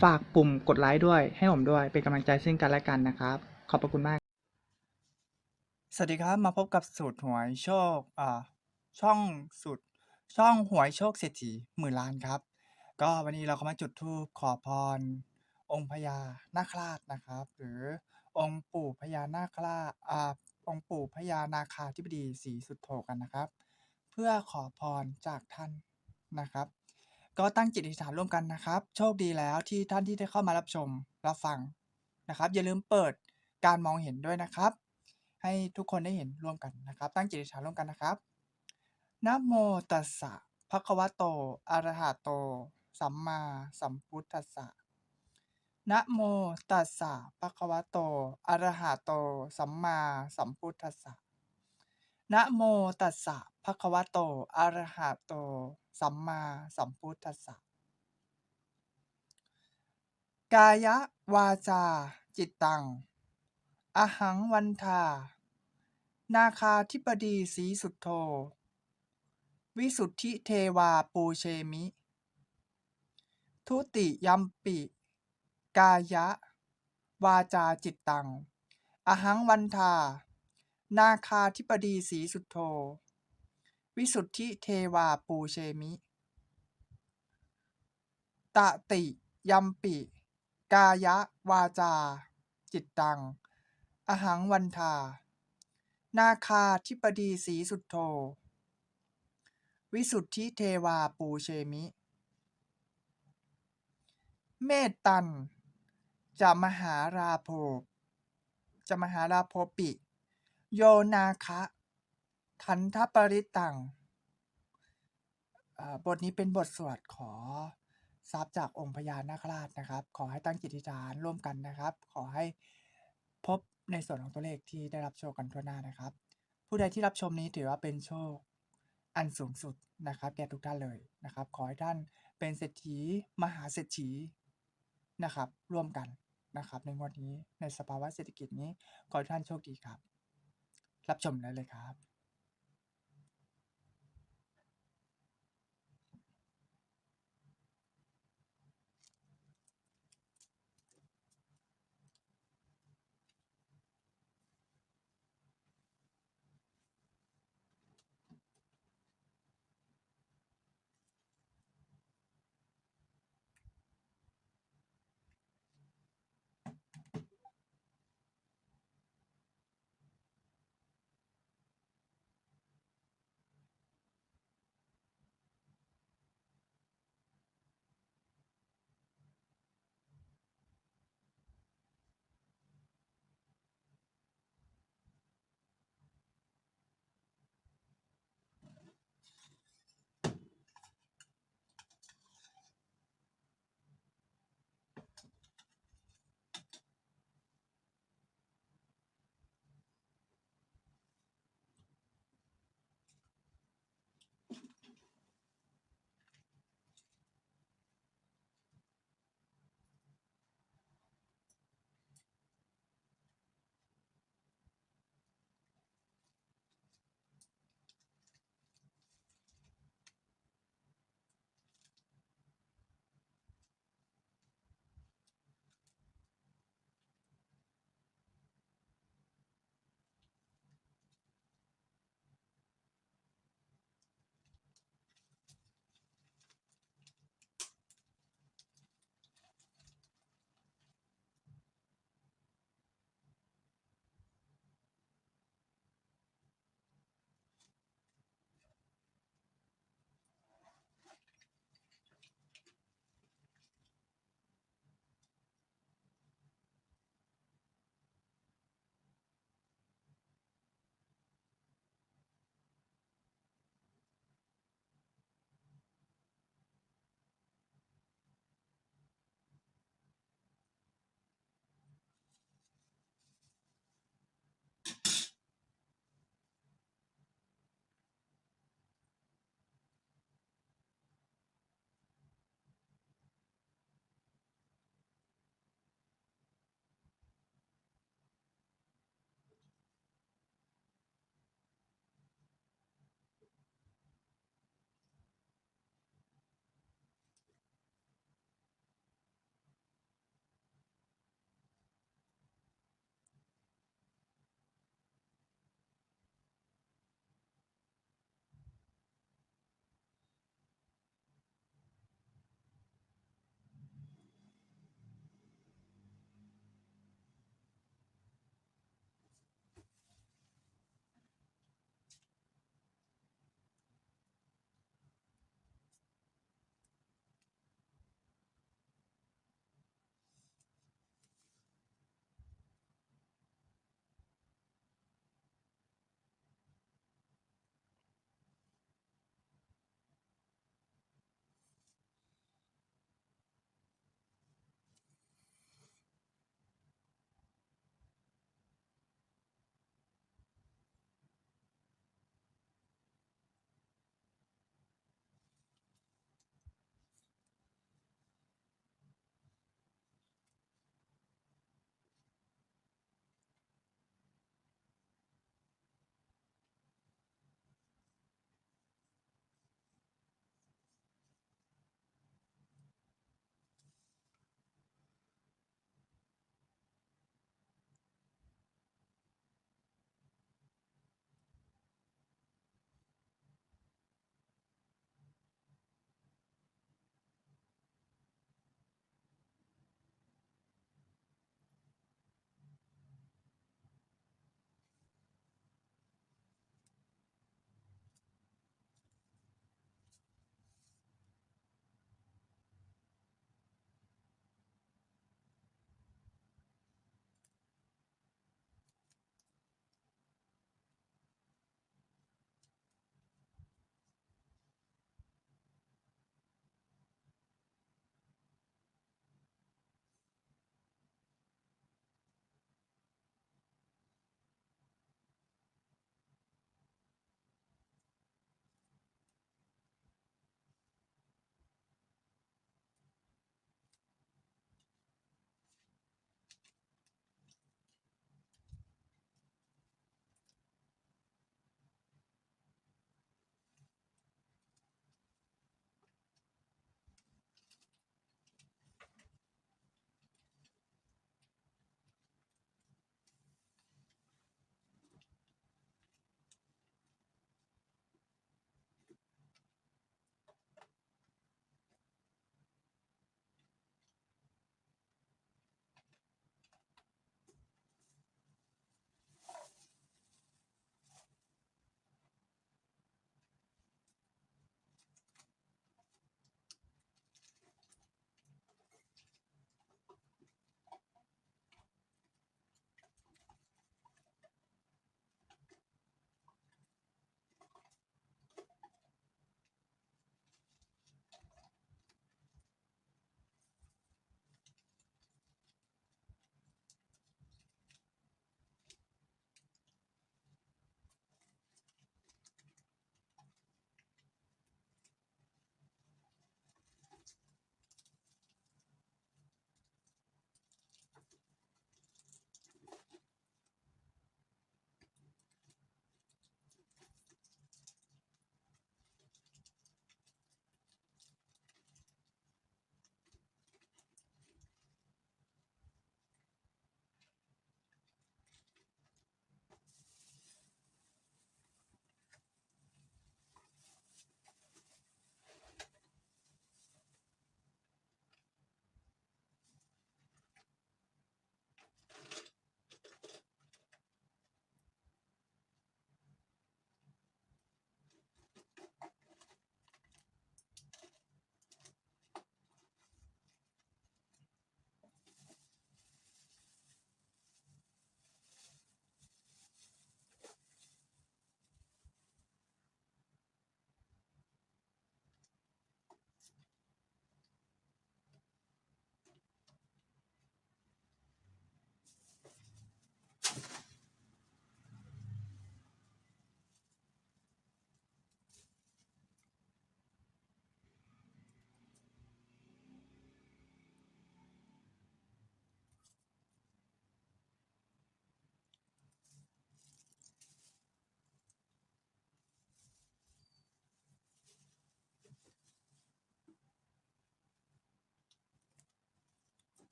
ฝากปุ่มกดไลค์ด้วย ให้ผมด้วย เป็นกำลังใจซึ่งกันและกันนะครับ ขอบพระคุณมาก สวัสดีครับ มาพบกับสูตรหวยโชคอ่าช่องสูตรช่องหวยโชคเศรษฐีหมื่นล้านครับ ก็วันนี้เราก็มาจุดธูปขอพร องค์พญานาคราชนะครับ หรือองค์ปู่พญานาคราชอ่าองค์ปู่พญานาคาธิบดีศรีสุดโธกันนะครับ เพื่อขอพรจากท่านนะครับ ก็ตั้งจิตอธิษฐานร่วมกันนะครับ โชคดีแล้วที่ท่านที่ได้เข้ามารับชมรับฟังนะครับ อย่าลืมเปิดการมองเห็นด้วยนะครับ ให้ทุกคนได้เห็นร่วมกันนะครับ ตั้งจิตอธิษฐานร่วมกันนะครับนะโมตัสสะภะคะวะโตอะระหะโต สัมมาสัมพุทธัสสะนะโมตัสสะภะคะวะโตอะระหะโต สัมมาสัมพุทธัสสะ นะโมตัสสะภะคะวะโต อะระหะโต สัมมาสัมพุทธัสสะ กายวาจา จิตตัง อหังวันทา นาคาธิปดีสีสุดโท วิสุทธิเทวาปูเชมิ ทุติยัมปิ กายะ วาจาจิตตัง อหังวันทา นาคาธิปดีสีสุดโทวิสุทธิเทวาปูเชมิตติยัมปิ กายะวาจา จิตตัง อหังวันทา นาคาธิปดีสีสุดโทวิสุทธิเทวาปูเชมิ เมตตัน จะมหาราโภจะมหาราโภปิ โยนาคะขันธปริตังบทนี้เป็นบทสวดขอทรัพย์จากองค์พญานาคราชนะครับ ขอให้ตั้งจิตอธิษฐานร่วมกันนะครับ ขอให้พบในส่วนของตัวเลขที่ได้รับโชคกันทั่วหน้านะครับ ผู้ใดที่รับชมนี้ถือว่าเป็นโชคอันสูงสุดนะครับ แก่ทุกท่านเลยนะครับ ขอให้ท่านเป็นเศรษฐีมหาเศรษฐีนะครับ ร่วมกันนะครับ ในงวดนี้ในสภาวะเศรษฐกิจนี้ขอให้ท่านโชคดีครับ รับชมได้เลยครับ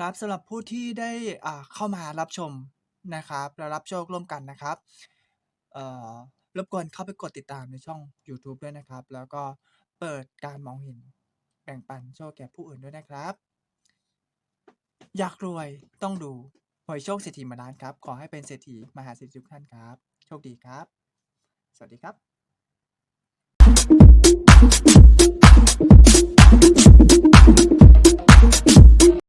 ครับสำหรับผู้ที่ได้ อ่า เข้ามารับชมนะครับ และรับโชคร่วมกันนะครับ เอ่อ รบกวนเข้าไปกดติดตามในช่องยูทูบด้วยนะครับ แล้วก็เปิดการมองเห็น แบ่งปันโชคแก่ผู้อื่นด้วยนะครับ อยากรวยต้องดูหวยโชคเศรษฐีมื่นล้านครับ ขอให้เป็นเศรษฐีมหาเศรษฐีทุกท่านครับ โชคดีครับ สวัสดีครับ